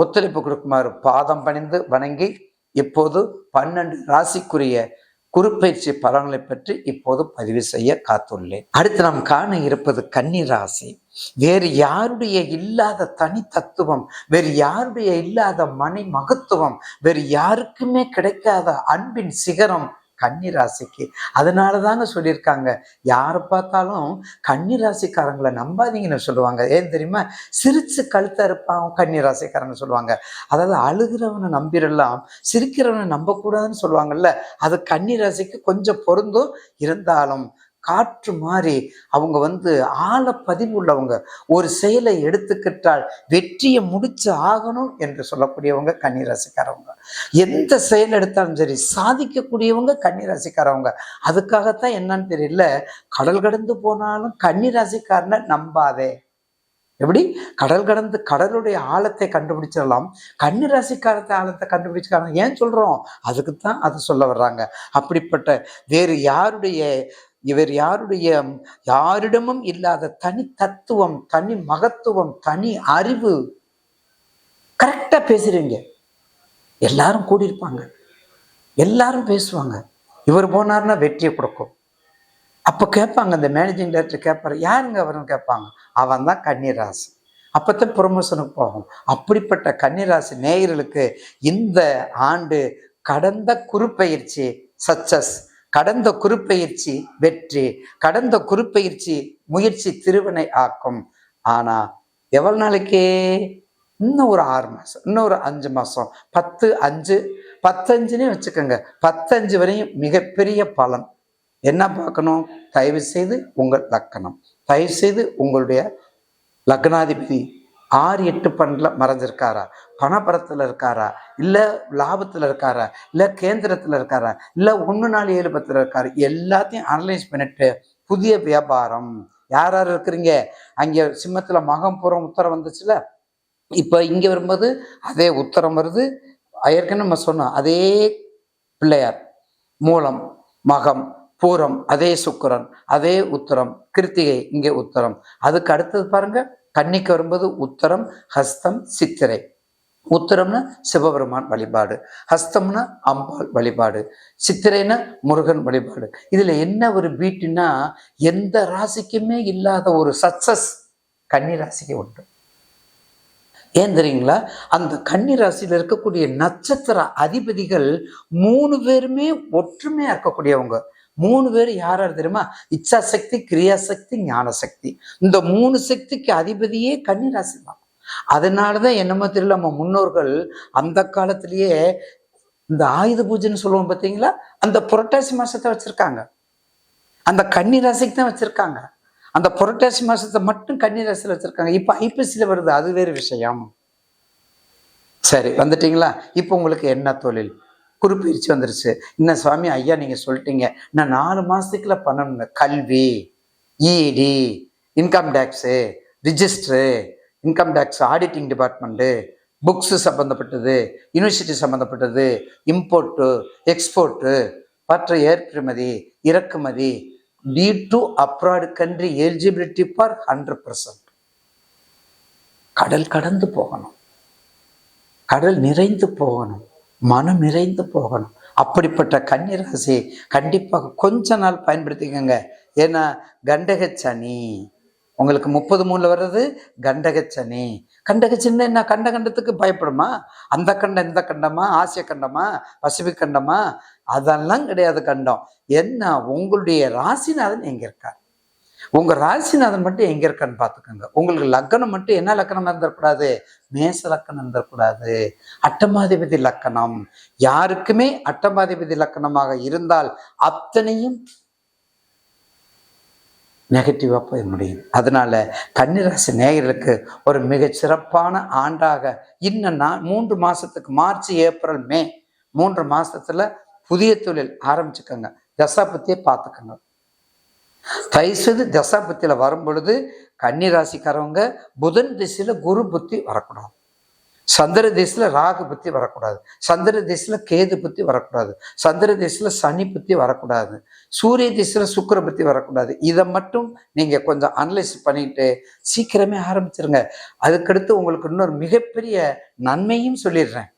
ஒத்துழைப்பு கொடுக்குமாறு பாதம் பணிந்து வணங்கி இப்போது பன்னெண்டு ராசிக்குரிய குறுப்பயிற்சி பலன்களை பற்றி இப்போது பதிவு செய்ய காத்துள்ளேன். அடுத்து நாம் காண இருப்பது கன்னி ராசி. வேறு யாருடைய இல்லாத தனி தத்துவம் வேறு யாருடைய இல்லாத மனை மகத்துவம் வேறு யாருக்குமே கிடைக்காத அன்பின் சிகரம் கன்னி ராசிக்கு அதனால தாங்க சொல்லியிருக்காங்க. யாரை பார்த்தாலும் கன்னி ராசிக்காரங்களை நம்பாதீங்கன்னு சொல்லுவாங்க. ஏன் தெரியுமா? சிரிச்சு கழுத்த இருப்பான் கன்னி ராசிக்காரங்க சொல்லுவாங்க. அதாவது அழுகிறவனை நம்பிடலாம் சிரிக்கிறவனை நம்பக்கூடாதுன்னு சொல்லுவாங்கல்ல. அது கன்னி ராசிக்கு கொஞ்சம் பொருந்தும். இருந்தாலும் காற்று மாறி அவங்க வந்து ஆழ உள்ளவங்க ஒரு செயலை எடுத்துக்கிட்டால் வெற்றியை முடிச்சு ஆகணும் என்று சொல்லக்கூடியவங்க கன்னிராசிக்காரவங்க. எந்த செயல் எடுத்தாலும் சரி சாதிக்கக்கூடியவங்க கன்னிராசிக்காரவங்க. அதுக்காகத்தான் என்னன்னு தெரியல கடல் கடந்து போனாலும் கன்னிராசிக்காரனை நம்பாதே. எப்படி? கடல் கடந்து கடலுடைய ஆழத்தை கண்டுபிடிச்சிடலாம். கன்னிராசிக்காரத்தை ஆழத்தை கண்டுபிடிச்சிக்காரன் ஏன் சொல்கிறோம் அதுக்கு தான் அதை சொல்ல வர்றாங்க. அப்படிப்பட்ட வேறு யாருடைய இவர் யாருடைய யாரிடமும் இல்லாத தனி தத்துவம் தனி மகத்துவம் தனி அறிவு. கரெக்டா பேசுறீங்க. எல்லாரும் கூடியிருப்பாங்க. எல்லாரும் பேசுவாங்க. இவர் போனார்னா வெற்றியை கொடுக்கும். அப்போ கேட்பாங்க இந்த மேனேஜிங் டைரக்டர் கேட்பாரு யாருங்க? அவர்னு கேட்பாங்க. அவன் தான் கன்னிராசி. அப்போத்தான் ப்ரொமோஷனுக்கு போகும். அப்படிப்பட்ட கன்னிராசி நேயர்களுக்கு இந்த ஆண்டு கடந்த குறுப்பெயர்ச்சி சக்சஸ் கடந்த குறுப்பயிற்சி வெற்றி கடந்த குறுப்பயிற்சி முயற்சி திருவினை ஆக்கும். ஆனா எவ்வளவு நாளைக்கு? இன்னும் ஒரு ஆறு மாதம் இன்னும் ஒரு அஞ்சு மாதம் பத்து அஞ்சு பத்தஞ்சுனே வச்சுக்கோங்க. பத்தஞ்சு வரையும் மிகப்பெரிய பலன். என்ன பார்க்கணும்? தயவு செய்து உங்கள் லக்கணம். தயவு செய்து உங்களுடைய லக்னாதிபதி ஆறு எட்டு பன்னில் மறைஞ்சிருக்காரா? பணபரத்தில் இருக்காரா? இல்லை லாபத்தில் இருக்காரா? இல்லை கேந்திரத்தில் இருக்காரா? இல்லை ஒன்று நாலு ஏழு பத்தில் இருக்காரு? எல்லாத்தையும் அனலைஸ் பண்ணிட்டு புதிய வியாபாரம். யார் யார் இருக்கிறீங்க? அங்கே சிம்மத்தில் மகம் புறம் உத்தரம் வந்துச்சுல? இப்போ இங்கே வரும்போது அதே உத்தரம் வருது. ஏற்கனவே நம்ம சொன்னோம் அதே பிள்ளையார். மூலம் மகம் பூரம் அதே சுக்கரன் அதே உத்தரம் கிருத்திகை இங்கே உத்தரம். அதுக்கு அடுத்தது பாருங்கள் கன்னிக்கு வரும்போது உத்தரம் ஹஸ்தம் சித்திரை. உத்தரம்னா சிவபெருமான் வழிபாடு. ஹஸ்தம்னா அம்பாள் வழிபாடு. சித்திரைனா முருகன் வழிபாடு. இதுல என்ன ஒரு பீட்டுனா எந்த ராசிக்குமே இல்லாத ஒரு சக்சஸ் கன்னி ராசிக்கு உண்டு. ஏன் தெரியுங்களா? அந்த கன்னி ராசியில் இருக்கக்கூடிய நட்சத்திர அதிபதிகள் மூணு பேருமே ஒற்றுமையாக இருக்கக்கூடியவங்க. மூணு பேர் யார் யார் தெரியுமா? இச்சா சக்தி கிரியாசக்தி ஞான சக்தி இந்த மூணு சக்திக்கு அதிபதியே கன்னி ராசி தான் அதனாலதான் என்னமோ தெரியல நம்ம முன்னோர்கள் அந்த காலத்திலேயே இந்த ஆயுத பூஜைன்னு சொல்லுவோம் பார்த்தீங்களா? அந்த புரட்டாசி மாசத்தை வச்சிருக்காங்க. அந்த கன்னி ராசிக்கு தான் வச்சிருக்காங்க. அந்த புரட்டாசி மாசத்தை மட்டும் கன்னிராசியில் வச்சிருக்காங்க. இப்போ ஐபிசியில் வருது அது வேறு விஷயம். சரி வந்துட்டீங்களா? இப்போ உங்களுக்கு என்ன தொழில்? குறுப்பயிற்சி வந்துருச்சு. என்ன சுவாமி ஐயா நீங்கள் சொல்லிட்டீங்க. நான் நாலு மாதத்துக்குள்ள பண்ணணுங்க. கல்வி இடி income tax registry income tax auditing department books சம்மந்தப்பட்டது யூனிவர்சிட்டி சம்மந்தப்பட்டது இம்போர்ட்டு எக்ஸ்போர்ட்டு மற்ற ஏற்றுமதி இறக்குமதி D to abroad country eligibility for hundred percent கடல் கடந்து போகணும். கடல் நிறைந்து போகணும். மனம் நிறைந்து போகணும். அப்படிப்பட்ட கன்னிராசி கண்டிப்பாக கொஞ்ச நாள் பயன்படுத்திக்கோங்க. ஏன்னா கண்டக சனி உங்களுக்கு முப்பது மூணில் வர்றது கண்டக சனி கண்டக சனி என்ன? கண்ட கண்டத்துக்கு பயப்படுமா? அந்த கண்டம் இந்த கண்டமா? ஆசிய கண்டமா? பசிபிக் கண்டமா? அதெல்லாம் கிடையாது கண்டம். என்ன? உங்களுடைய ராசிநாதன் நீங்கள் இருக்கார்? உங்க ராசிநாதன் மட்டும் எங்க இருக்கான்னு பாத்துக்கோங்க உங்களுக்கு லக்கணம் மட்டும் என்ன லக்கணமா இருந்துடக்கூடாது மேச லக்கணம் இருந்துடக்கூடாது அட்டமாதிபதி லக்கணம். யாருக்குமே அட்டமாதிபதி லக்கணமாக இருந்தால் அத்தனையும் நெகட்டிவா போய் முடியும். அதனால கன்னிராசி நேயர்களுக்கு ஒரு மிகச் சிறப்பான ஆண்டாக இன்னும் நான் மூன்று மாசத்துக்கு மார்ச் ஏப்ரல் மே மூன்று மாசத்துல புதிய தொழில் ஆரம்பிச்சுக்கோங்க. தசாபத்தியை பார்த்துக்கோங்க. தயவுசெய்து தசாபத்தியில் வரும் பொழுது கன்னிராசிக்காரவங்க புதன் திசையில் குரு புத்தி வரக்கூடாது. சந்திர திசையில் ராகு புத்தி வரக்கூடாது. சந்திர திசையில் கேது புத்தி வரக்கூடாது. சந்திர திசையில் சனி புத்தி வரக்கூடாது. சூரிய திசையில் சுக்கர புத்தி வரக்கூடாது. இதை மட்டும் நீங்கள் கொஞ்சம் அனலைஸ் பண்ணிட்டு சீக்கிரமே ஆரம்பிச்சிருங்க. அதுக்கடுத்து உங்களுக்கு இன்னொரு மிகப்பெரிய நன்மையும் சொல்லிடுறேன்.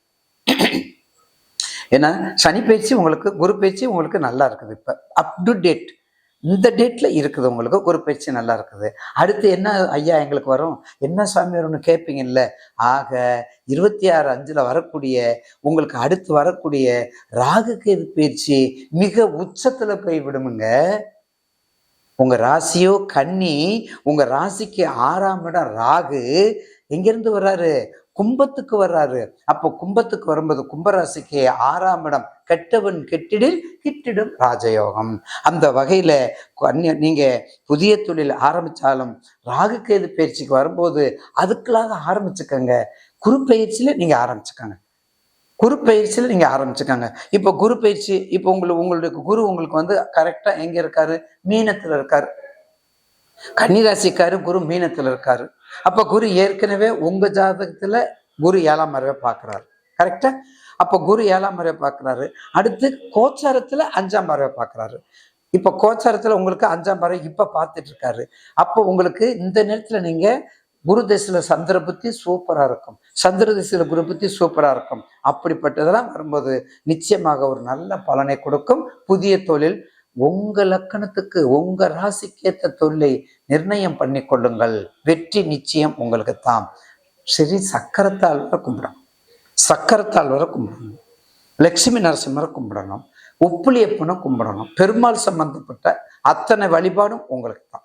ஏன்னா சனி பயிற்சி உங்களுக்கு குரு பயிற்சி உங்களுக்கு நல்லா இருக்குது இப்போ. அப் டு டேட் இந்த டேட்ல இருக்குது உங்களுக்கு. ஒரு பயிற்சி நல்லா இருக்குது. அடுத்து என்ன ஐயா எங்களுக்கு வரும்? என்ன சாமி வரும்னு கேட்பீங்கல்ல ஆக இருபத்தி ஆறு அஞ்சுல வரக்கூடிய உங்களுக்கு அடுத்து வரக்கூடிய ராகு கேது பயிற்சி? மிக உச்சத்துல போய் விடுமுங்க. உங்க ராசியோ கன்னி உங்க ராசிக்கு ஆறாம் இடம் ராகு எங்கிருந்து வர்றாரு? கும்பத்துக்கு வர்றாரு. அப்போ கும்பத்துக்கு வரும்போது கும்பராசிக்கு ஆறாம் இடம் கெட்டவன் கெட்டிடில் கிட்டிடும் ராஜயோகம். அந்த வகையில் நீங்கள் நீங்க புதிய தொழில் ஆரம்பித்தாலும் ராகு பயிற்சிக்கு வரும்போது அதுக்குள்ளாக ஆரம்பிச்சுக்கோங்க. குரு பயிற்சியில நீங்க ஆரம்பிச்சுக்கோங்க. குரு பயிற்சியில நீங்க ஆரம்பிச்சுக்கங்க. இப்போ குரு பயிற்சி இப்போ உங்களுக்கு உங்களுடைய குரு உங்களுக்கு வந்து கரெக்டாக எங்க இருக்காரு? மீனத்தில் இருக்காரு. கன்னிராசிக்காரு குரு மீனத்தில் இருக்காரு. அப்போ குரு ஏற்கனவே உங்க ஜாதகத்தில் குரு ஏழாம் மறைவை பார்க்குறாரு. கரெக்டா அப்போ குரு ஏழாம் முறையை பார்க்குறாரு. அடுத்து கோச்சாரத்துல அஞ்சாம் முறையை பார்க்குறாரு. இப்ப கோச்சாரத்துல உங்களுக்கு அஞ்சாம் பறவை இப்போ பார்த்துட்டு இருக்காரு அப்போ உங்களுக்கு இந்த நேரத்துல நீங்க குரு தசையில் சந்திர புத்தி சூப்பரா இருக்கும். சந்திர தசையில் குரு புத்தி சூப்பரா இருக்கும். அப்படிப்பட்டதெல்லாம் வரும்போது நிச்சயமாக ஒரு நல்ல பலனை கொடுக்கும். புதிய தொழில் உங்க லக்கணத்துக்கு உங்க ராசிக்கேற்ற தொழிலை நிர்ணயம் பண்ணி கொள்ளுங்கள் வெற்றி நிச்சயம் உங்களுக்கு தாம். சரி சக்கரத்தால் கும்பிடும் கும்பிடணும் சக்கரத்தால் வர கும்பிடணும். லட்சுமி நரசிம்மரை கும்பிடணும். உப்புளியப்பனை கும்பிடணும். பெருமாள் சம்பந்தப்பட்ட அத்தனை வழிபாடும் உங்களுக்கு தான்.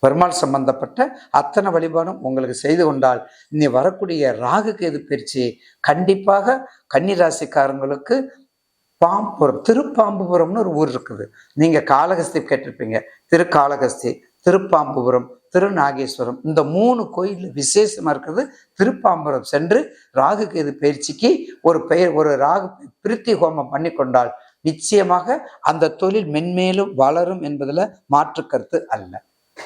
பெருமாள் சம்பந்தப்பட்ட அத்தனை வழிபாடும் உங்களுக்கு செய்து கொண்டால் இனி வரக்கூடிய ராகு கேது பயிற்சி கண்டிப்பாக கன்னிராசிக்காரங்களுக்கு பாம்புரம் திருப்பாம்புபுரம்னு ஒரு ஊர் இருக்குது. நீங்கள் காளகஸ்தி கேட்டிருப்பீங்க. திருக்காளகஸ்தி திருப்பாம்புபுரம் திருநாகேஸ்வரம். இந்த மூணு கோயில் விசேஷமாக இருக்கிறது திருப்பாம்புரம் சென்று ராகு கேது பயிற்சிக்கு ஒரு பெயர் ஒரு ராகு பிரித்தி ஹோமம் பண்ணி கொண்டால் நிச்சயமாக அந்த தொழில் மென்மேலும் வளரும் என்பதில் மாற்று கருத்து அல்ல.